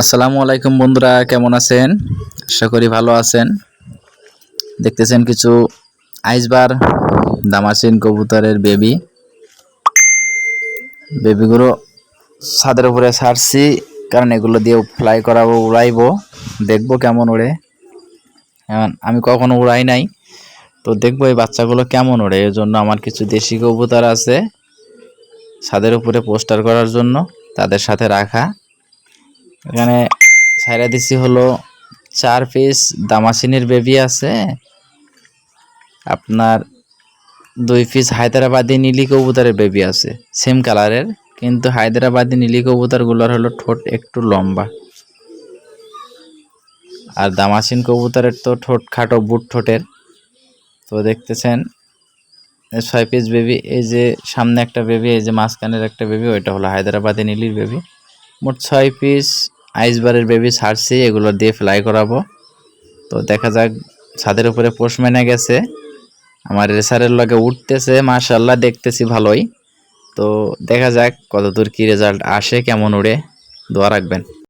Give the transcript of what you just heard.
আসসালামু আলাইকুম বন্ধুরা, কেমন আছেন? আশা করি ভালো আছেন। দেখতেছেন কিছু আইসবার দামাসিন কবুতরের বেবি। বেবিগুলো ছাদের উপরে ছাড়ছি, কারণ এগুলো দিয়ে ফ্লাই করাবো, উড়াইবো। দেখব কেমন ওড়ে। এখন আমি কখনো উড়াই নাই, তো দেখব এই বাচ্চাগুলো কেমন ওড়ে। এর জন্য আমার কিছু দেশি কবুতর আছে, ছাদের উপরে পোস্টার করার জন্য, তাদের সাথে রাখা। এখানে সাইরা দিছি হলো চার পিস দামাসিনের বেবি আছে। আপনার দুই পিস হায়দ্রাবাদি নীলি কবুতরের বেবি আছে সেম কালারের কিন্তু হায়দ্রাবাদি নীলি কবুতরগুলোর হলো ঠোঁট একটু লম্বা। আর দামাসিন কবুতরের তো ঠোঁট খাটো বুট ঠোঁটের। তো দেখতেছেন ছয় পিস বেবি এই যে সামনে একটা বেবি এই যে মাঝখানের একটা বেবি ওইটা হলো হায়দ্রাবাদি নীলির বেবি মোট ছয় পিস আইসবারের বেবি ছাড়ছি, এগুলো দিয়ে ফ্লাই করাবো। তো দেখা যাক, ছাদের উপরে পোষ মেনে গেছে। আমার রেসারের লগে উঠতেছে মাশাল্লাহ দেখতেছি ভালোই। তো দেখা যাক কতদূর কি রেজাল্ট আসে, কেমন উড়ে দোয়া রাখবেন।